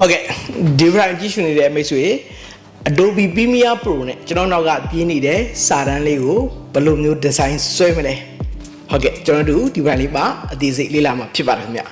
ဟုတ်ကဲ့ဒီဗရိုင်ကြည့်ရှုနေတဲ့မိတ်ဆွေ Adobe Premiere Pro နဲ့ကျွန်တော်နောက်ကပြင်းနေတဲ့စာတန်းလေးကိုဘယ်လိုမျိုး design ဆွဲမလဲဟုတ်ကဲ့ကျွန်တော်တို့ဒီဗရိုင်လေးမှာအသေးစိတ်လေ့လာမှာဖြစ်ပါတယ်ခင်ဗျ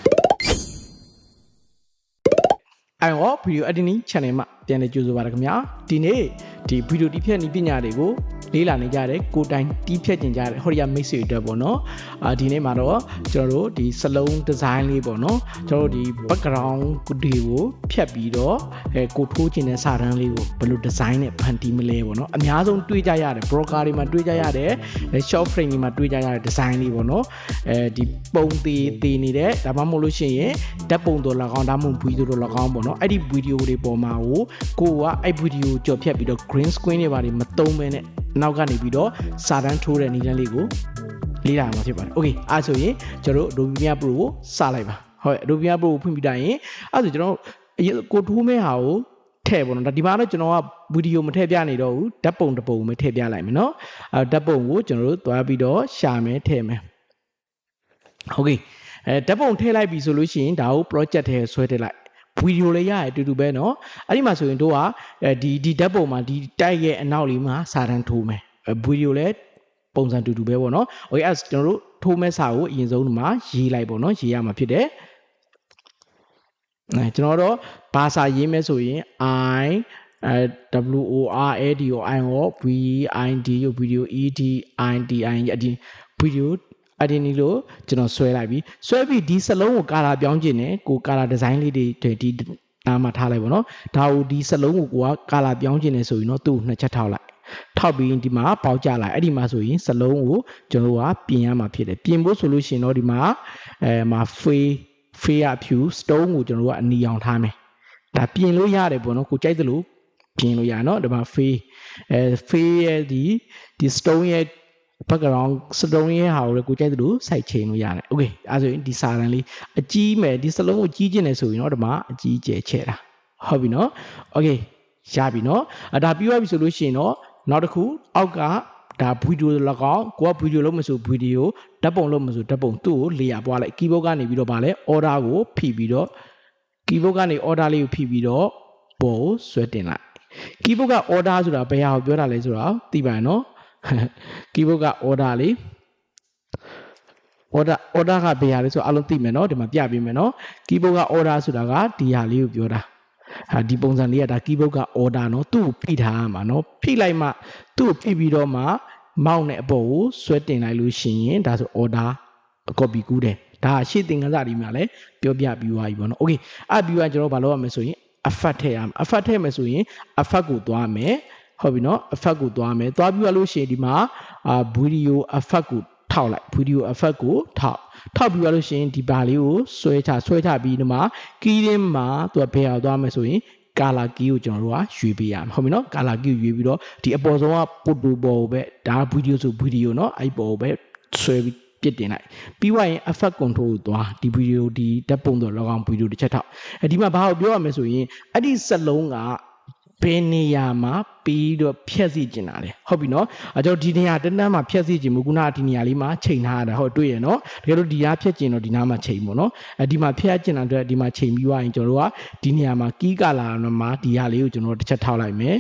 အိုင်ရော video editing channel မှာပြန်လည်ကြိုဆိုပါရခင်ဗျာဒီနေ့ ဒီ video တိဖြတ်နည်းပညာတွေကိုလေးလာနေကြတဲ့ကိုယ်တိုင်တီးဖြတ်ကျင်ကြတဲ့ဟောရီယာမိတ်ဆွေတွေပေါ့နော်အာဒီနေ့မှာတော့ကျွန်တော်တို့ဒီစလုံး design လေးပေါ့နော်ကျွန်တော်တို့ဒီ background တွေကိုဖြတ်ပြီးတော့အဲကိုထိုးကျင်တဲ့စာတန်းလေးကိုဘယ်လို design နဲ့ဖန်တီးမလဲပေါ့နော်အများဆုံးတွေးကြရတယ် broker တွေမှာတွေးကြရတယ်အဲ short frame တွေမှာတွေးကြရတဲ့ design လေးပေါ့နော်အဲဒီပုံသေးသေးနေတဲ့ဒါမှမဟုတ်လို့ရှိရင်ဓာတ်ပုံတော်၎င်းဒါမှမဟုတ် video တော်၎င်းပေါ့နော်အဲ့ဒီ video တွေပေါ်မှာကိုကိုကအဲ့ video ကိုကြော်ဖြတ်ပြီးတော့ green screen တွေပါတယ်မသုံးဘဲနဲ့နောက်ကနေပြီးတော့စာတန်းထိုးတဲ့နည်းလမ်းလေးကိုလေးလာမှာဖြစ်ပါတယ်။ Okay အဲဆိုရင်ကျွန်တော်တို့ Adobe Premiere Pro ကိုစလိုက်ပါ။ဟုတ် Adobe Premiere Pro ကိုဖွင့်ပြတိုင်းရင်အဲဆိုကျွန်တော်အရင်ကိုထိုးမဲ့ဟာကိုထည့်ပေါ့နော်ဒါဒီမှာတော့ကျွန်တော်ကဗီဒီယိုမထည့်ပြနေတော့ဘူးဓာတ်ပုံတစ်ပုံပဲထည့်ပြလိုက်မယ်နော်အဲဓာတ်ပုံကိုကျွန်တော်တို့သွားပြီးတော့ရှာမယ်ထည့်မယ်ဟုတ်ကဲ့အဲဓာတ်ပုံထည့်လိုက်ပြီဆိုလို့ရှိရင်ဒါကို project ထဲဆွဲထည့်လိုက် ဗီဒီယိုလေးရရအတူတူပဲเนาะအဲ့ဒီမှာဆိုရင်တို့ကအဲဒီဒီဓာတ်ပုံမှာဒီတိုက်ရဲ့အနောက်လေးမှာစာတန်းထိုးမယ်ဗီဒီယိုလည်းပုံစံတူတူပဲပေါ့เนาะโอเคအဲ့ကျွန်တော်တို့ထိုးမဲ့စာကိုအရင်ဆုံးဒီမှာရေးလိုက်ပေါ့เนาะရေးရမှာဖြစ်တယ်အဲကျွန်တော်တော့ဘာစာရေးမဲဆိုရင် i အဲ w o r a d o i o v i d ကို video e d i d i အဒီ video အဒီနီလို့ကျွန်တော်ဆွဲလိုက်ပြီဆွဲပြီးဒီစလုံးကိုကာလာပြောင်းခြင်းနဲ့ကိုကာလာဒီဇိုင်းလေးတွေဒီနားမှာထားလိုက်ပါတော့ဒါကိုဒီစလုံးကိုကိုကကာလာပြောင်းခြင်းနဲ့ဆိုရင်တော့သူ့ကိုနှစ်ချက်ထောက်လိုက်ထောက်ပြီးဒီမှာပေါက်ကြလိုက်အဲ့ဒီမှာဆိုရင်စလုံးကိုကျွန်တော်ကပြင်ရမှာဖြစ်တယ်ပြင်ဖို့ဆိုလို့ရှိရင်တော့ဒီမှာအဲမှာ free ဖေးရဖြူ stone ကိုကျွန်တော်တို့ကအနီအောင်ထားမယ်ဒါပြင်လို့ရတယ်ပေါ့နော်ကိုကြိုက်သလိုပြင်လို့ရနော်ဒီမှာဖေးအဲဖေးရဲ့ဒီဒီ stone ရဲ့ background stone ရဲ့ဟာကိုလည်းကိုကြိုက်သလိုစိုက်ချိန်လို့ရတယ်။ Okay အဲဆိုရင်ဒီစာတန်းလေးအကြီးမယ်ဒီစလုံးကိုကြီးကျင်နေဆိုရင်တော့ဒီမှာအကြီးကျယ်ချဲ့တာဟုတ်ပြီနော်။ Okay ရပြီနော်။အဲဒါပြီးသွားပြီဆိုလို့ရှိရင်တော့နောက်တစ်ခုအောက်ကဒါဗီဒီယို၎င်းကိုကဗီဒီယိုလုံးမဆိုဗီဒီယိုဓာတ်ပုံလုံးမဆိုဓာတ်ပုံသူ့ကိုလေယာပွားလိုက် keyboard ကနေပြီးတော့ဗာလဲ order ကိုဖိပြီးတော့ keyboard ကနေ order လေးကိုဖိပြီးတော့ပေါ်ကိုဆွဲတင်လိုက် keyboard က order ဆိုတာဘယ်ဟာကိုပြောတာလဲဆိုတာသိပါရဲ့နော် keyboard က order လေး order order ကဘယ်ဟာလဲဆိုအလုံးသိမယ်နော်ဒီမှာပြပေးမယ်နော် keyboard က order ဆိုတာကဒီဟာလေးကိုပြောတာဟာဒီပုံစံလေးကဒါ keyboard က order နော်သူ့ကိုဖိထားရမှာနော်ဖိလိုက်မှသူ့ကိုဖိပြီးတော့မှမောက်နဲ့အပေါ်ကိုဆွဲတင်လိုက်လို့ရှိရင်ဒါဆို order copy ကူးတယ်ဒါရှေ့သင်ခန်းစာဒီမှာလည်းပြောပြပြီးသွားပြီပေါ့နော် okay အဲ့ပြီးတော့ကျွန်တော်ဘာလုပ်ရမလဲဆိုရင် effect ထည့်ရမယ် effect ထည့်မယ်ဆိုရင် effect ကိုသွားမယ် ဟုတ်ပြီနော် effect ကိုသွားမယ်သွားပြီးရလို့ရှိရင်ဒီမှာအာ video effect ကိုထောက်လိုက် video effect ကိုထောက်ထောက်ပြီးရလို့ရှိရင်ဒီပါလေးကိုဆွဲချဆွဲချပြီးဒီမှာ key ရင်းမှာသူကဘယ်အောင်သွားမယ်ဆိုရင် color key ကိုကျွန်တော်တို့ကရွေးပေးရမှာဟုတ်ပြီနော် color key ကိုရွေးပြီးတော့ဒီအပေါ်ဆုံးက photo ပေါ်ကိုပဲဒါ video ဆို video နော်အဲ့ပေါ်ကိုပဲဆွဲပြီးပြစ်တင်လိုက်ပြီးွားရင် effect control ကိုသွားဒီ video ဒီဓာတ်ပုံတော့ log on video တစ်ချက်ထောက်အဲဒီမှာဘာကိုပြောရမလဲဆိုရင်အဲ့ဒီစက်လုံးက ဘယ်နေရာမှာပြီးတော့ဖြက်စီကျင်တာလဲဟုတ်ပြီနော်အဲကျွန်တော်ဒီနေရာတန်းတန်းမှာဖြက်စီကျင်မှုခုနကဒီနေရာလေးမှာချိန်ထားရတာဟုတ်တွေ့ရနော်တကယ်လို့ဒီနားဖြက်ကျင်တော့ဒီနားမှာချိန်ပေါ့နော်အဲဒီမှာဖြက်ကျင်တာအတွက်ဒီမှာချိန်ပြီးွားရင်ကျွန်တော်တို့ကဒီနေရာမှာကီးကာလာမှာဒီဟာလေးကိုကျွန်တော်တို့တစ်ချက်ထောက်လိုက်မယ်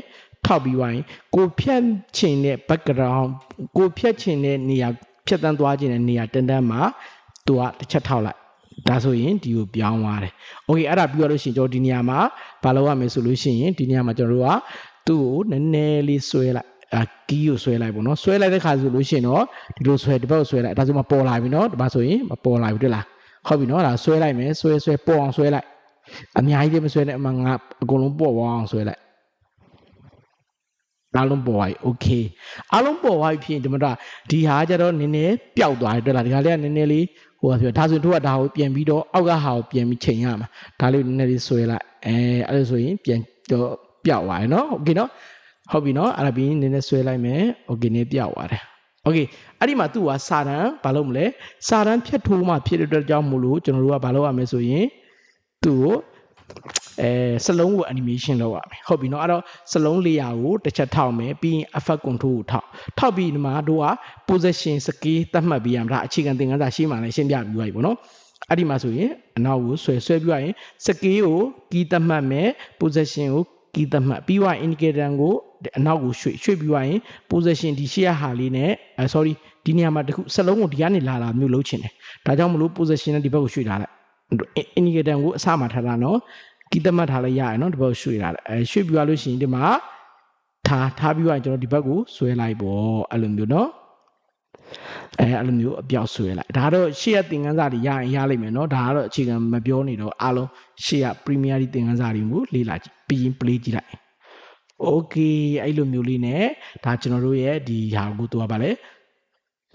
ထောက်ပြီးွားရင်ကိုဖြတ်ချင်တဲ့ background ကိုဖြတ်ချင်တဲ့နေရာဖြတ်တန်းသွားခြင်းတဲ့နေရာတန်းတန်းမှာသူကတစ်ချက်ထောက်လိုက် ဒါဆိုရင်ဒီကိုပြောင်းသွားတယ်။ Okay အဲ့ဒါပြီးတော့လို့ရှိရင်ကျွန်တော်ဒီနေရာမှာဘာလုပ်ရမလဲဆိုလို့ရှိရင်ဒီနေရာမှာကျွန်တော်တို့ကသူ့ကိုနည်းနည်းလေးဆွဲလိုက်အာကီးကိုဆွဲလိုက်ပေါ့နော်ဆွဲလိုက်တဲ့ခါဆိုလို့ရှိရင်တော့ဒီလိုဆွဲဒီဘက်ကိုဆွဲလိုက်ဒါဆိုမှပေါ်လာပြီနော်ဒီမှာဆိုရင်မပေါ်လာဘူးတွေ့လားဟုတ်ပြီနော်ဒါဆွဲလိုက်မယ်ဆွဲဆွဲပေါ်အောင်ဆွဲလိုက်အများကြီးလေးမဆွဲနဲ့အမှငါအကုန်လုံးပေါ်အောင်ဆွဲလိုက် အားလုံးပေါ်သွားပြီ okay အားလုံးပေါ်သွားပြီဖြစ်ရင်ဒီမှာဒီဟာကျတော့နည်းနည်းပျောက်သွားတယ်တွေ့လားဒီဟာလေးကနည်းနည်းလေးဟိုပါပြောဒါဆိုတို့ကဒါကိုပြန်ပြီးတော့အောက်ကဟာကိုပြန်ပြီးချိန်ရမှာဒါလေးနည်းနည်းလေးဆွဲလိုက်အဲအဲ့လိုဆိုရင်ပြန်တော့ပျောက်သွားတယ်နော် okay နော်ဟုတ်ပြီနော်အဲ့ဒါပြီးနည်းနည်းဆွဲလိုက်မယ် okay နည်းပျောက်သွားတယ် okay အဲ့ဒီမှာသူ့ကစာတန်းဘာလုပ်မလဲစာတန်းဖြတ်ထိုးမှဖြစ်တဲ့အတွက်ကြောင့်မို့လို့ကျွန်တော်တို့ကဘာလုပ်ရမလဲဆိုရင်သူ့ကို အဲစလုံးကို animation လုပ်ရမယ်ဟုတ်ပြီเนาะအဲ့တော့စလုံး layer ကိုတစ်ချက်ထောက်မယ်ပြီးရင် effect control ကိုထောက်ထောက်ပြီးဒီမှာတို့က position scale သတ်မှတ်ပေးရမှာဒါအခြေခံသင်ခန်းစာရှင်းမှလည်းရှင်းပြပြီးသွားပြီပေါ့နော် အဲ့ဒီမှာဆိုရင်အနောက်ကိုဆွဲဆွဲပြီးရရင်စကေးကိုကီးသတ်မှတ်မယ် position ကိုကီးသတ်မှတ်ပြီးွား indicator ကိုအနောက်ကိုရွှေ့ရွှေ့ပြီးွားရင် position ဒီရှေ့ရဟာလေးနဲ့အဲ sorry ဒီနေရာမှာတခုစလုံးကိုဒီကနေလာလာမျိုးလုံးချင်တယ်ဒါကြောင့်မလို့ position နဲ့ဒီဘက်ကိုရွှေ့ထားလိုက် indicator ကိုအစမှာထားတာနော် ကီးသတ်မှတ်ထားလိုက်ရရင်နော်ဒီဘက်ကိုရွှေ့ထားလိုက်အဲရွှေ့ပြီးွားလို့ရှိရင်ဒီမှာထားထားပြီးွားရင်ကျွန်တော်ဒီဘက်ကိုဆွဲလိုက်ပေါ့အဲ့လိုမျိုးနော်အဲအဲ့လိုမျိုးအပြောက်ဆွဲလိုက်ဒါတော့ရှေ့ရသင်ခန်းစာတွေရရင်ရလိမ့်မယ်เนาะဒါကတော့အခြေခံမပြောနေတော့အားလုံးရှေ့ရ Premier League သင်ခန်းစာတွေကိုလေ့လာကြည့်ပြီးရင် play ကြည့်လိုက် Okay အဲ့လိုမျိုးလေးနဲ့ဒါကျွန်တော်တို့ရဲ့ဒီဟာကိုတော့ဗာလဲ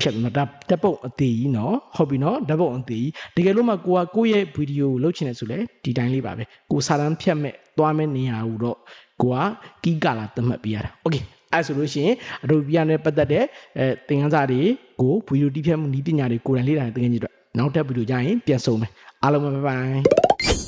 ဖြတ်မှာဓာတ်ပုံအသေးကြီးเนาะဟုတ်ပြီเนาะဓာတ်ပုံအသေးကြီးတကယ်လို့မှကိုကကိုယ့်ရဲ့ဗီဒီယိုကိုလုပ်ချင်တယ်ဆိုလဲဒီတိုင်းလေးပါပဲကိုစာတန်းဖြတ်မဲ့သွားမဲ့နေရာကိုတော့ကိုကကီးကလာသတ်မှတ်ပေးရတာ Okay အဲ့ဆိုလို့ရှိရင် Adobe နဲ့ပတ်သက်တဲ့အဲသင်ခန်းစာတွေကိုဗီဒီယိုတိဖြတ်မှုနည်းပညာတွေကိုယ်တိုင်လေ့လာတဲ့သင်ခန်းကြီးတွေနောက်ထပ်ဗီဒီယိုကြရင်ပြန်ဆုံမယ်အားလုံးပဲ bye bye